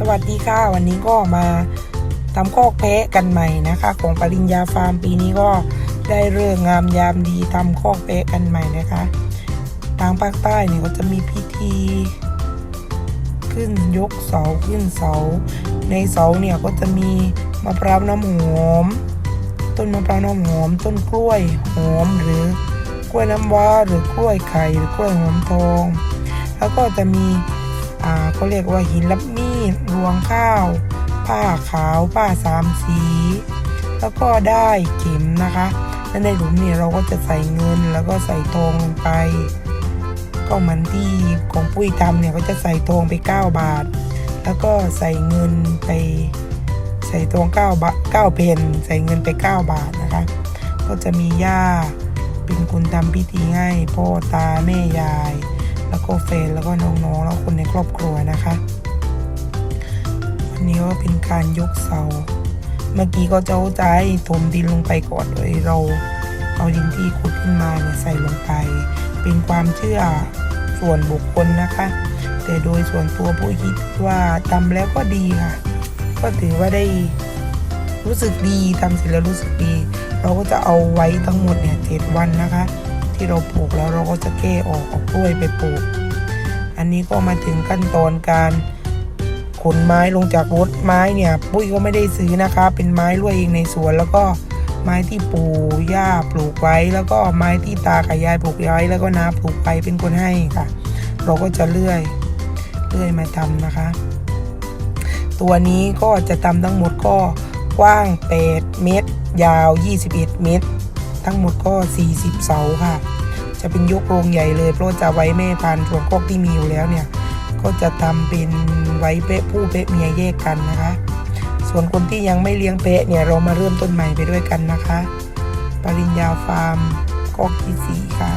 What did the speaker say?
สวัสดีค่ะ วันนี้ก็มาทำคอกแพะกันใหม่นะคะ ของปริญญาฟาร์มปีนี้ก็ได้เรื่องงามยามดีทำคอกแพะกันใหม่นะคะ ทางภาคใต้เนี่ยก็จะมีพิธี ขึ้นยกเสาขึ้นเสา ในเสาเนี่ยก็จะมีมะพร้าวน้ำหอม ต้นมะพร้าวน้ำหอม ต้นกล้วยหอมหรือกล้วยน้ำว้าหรือกล้วยไข่หรือกล้วยหอมทอง แล้วก็จะมีอ่าเขาเรียกว่าหินลับมีด วงข้าว ผ้าขาวผ้าสามสี แล้วก็ได้เข็มนะคะและในหลุมเนี่ยเราก็จะใส่เงินแล้วก็ใส่ทองลงไป ก็มันที่ของปุ้ยทำเนี่ยก็จะใส่ทองไป 9 บาท แล้วก็ใส่เงินไป ใส่ทอง9บาท9เพนใส่เงินไป 9 บาทนะคะ ก็จะมีย่าเป็นคนทำพิธีให้พ่อตาแม่ยาย แล้วก็แฟนแล้วก็น้องๆแล้วคนในครอบครัวนะคะ วันนี้ก็เป็นการยกเสา เมื่อกี้ก็เจะเอาใจถมดินลงไปก่อนโดยเราเอาดินที่ขุดขึ้นมาเนี่ยใส่ลงไป เป็นความเชื่อส่วนบุคคลนะคะ แต่โดยส่วนตัวผู้คิดว่าทำแล้วก็ดีค่ะ ก็ถือว่าได้รู้สึกดีทำเสร็จแล้วรู้สึกดี เราก็จะเอาไว้ทั้งหมดเนี่ยเจ็ดวันนะคะ ที่เราปลูกแล้วเราก็จะแก้ออกเอากล้วยไปปลูก อันนี้ก็มาถึงขั้นตอนการ ขนไม้ลงจากรถไม้เนี่ยปุ้ยก็ไม่ได้ซื้อนะคะเป็นไม้รวยเองในสวนแล้วก็ไม้ที่ปู่ย่าปลูกไว้ แล้วก็ไม้ที่ตากับยายปลูกไว้แล้วก็น้าปลูกไปเป็นคนให้ค่ะ เราก็จะเลื่อยเลื่อยมาทำนะคะ ตัวนี้ก็จะทำทั้งหมดก็กว้าง 8 เมตร ยาว 21 เมตร ทั้งหมดก็ 40 เสาค่ะ จะเป็นยกโรงใหญ่เลยเพราะจะไว้แม่พันธุ์ส่วนคอกที่มีอยู่แล้วเนี่ย ก็จะทำเป็นไว้เป๊ะผู้เป๊ะเมียแยกกันนะคะ ส่วนคนที่ยังไม่เลี้ยงเป๊ะเนี่ยเรามาเริ่มต้นใหม่ไปด้วยกันนะคะ ปริญญาฟาร์มกอกที่สี่ค่ะ